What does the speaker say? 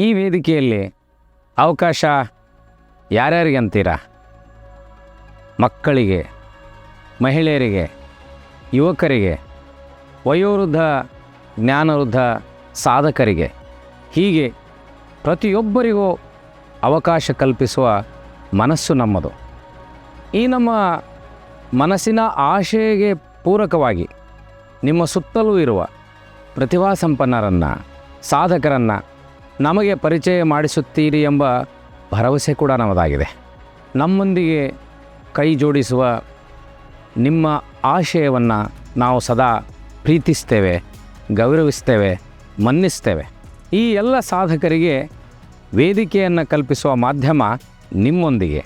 ಈ ವೇದಿಕೆಯಲ್ಲಿ ಅವಕಾಶ ಯಾರ್ಯಾರಿಗೆ ಅಂತೀರಾ ಮಕ್ಕಳಿಗೆ, ಮಹಿಳೆಯರಿಗೆ, ಯುವಕರಿಗೆ, ವಯೋವೃದ್ಧ, ಜ್ಞಾನವೃದ್ಧ ಸಾಧಕರಿಗೆ ಹೀಗೆ ಪ್ರತಿಯೊಬ್ಬರಿಗೂ ಅವಕಾಶ ಕಲ್ಪಿಸುವ ಮನಸ್ಸು ನಮ್ಮದು. ಈ ನಮ್ಮ ಮನಸ್ಸಿನ ಆಶೆಗೆ ಪೂರಕವಾಗಿ ನಿಮ್ಮ ಸುತ್ತಲೂ ಇರುವ ಪ್ರತಿಭಾ ಸಂಪನ್ನರನ್ನು ಸಾಧಕರನ್ನು ನಮಗೆ ಪರಿಚಯ ಮಾಡಿಸುತ್ತೀರಿ ಎಂಬ ಭರವಸೆ ಕೂಡ ನಮ್ಮದಾಗಿದೆ ನಮ್ಮೊಂದಿಗೆ ಕೈ ಜೋಡಿಸುವ ನಿಮ್ಮ ಆಶಯವನ್ನು ನಾವು ಸದಾ ಪ್ರೀತಿಸ್ತೇವೆ, ಗೌರವಿಸ್ತೇವೆ, ಮನ್ನಿಸ್ತೇವೆ. ಈ ಎಲ್ಲ ಸಾಧಕರಿಗೆ ವೇದಿಕೆಯನ್ನು ಕಲ್ಪಿಸುವ ಮಾಧ್ಯಮ ನಿಮ್ಮೊಂದಿಗೆ.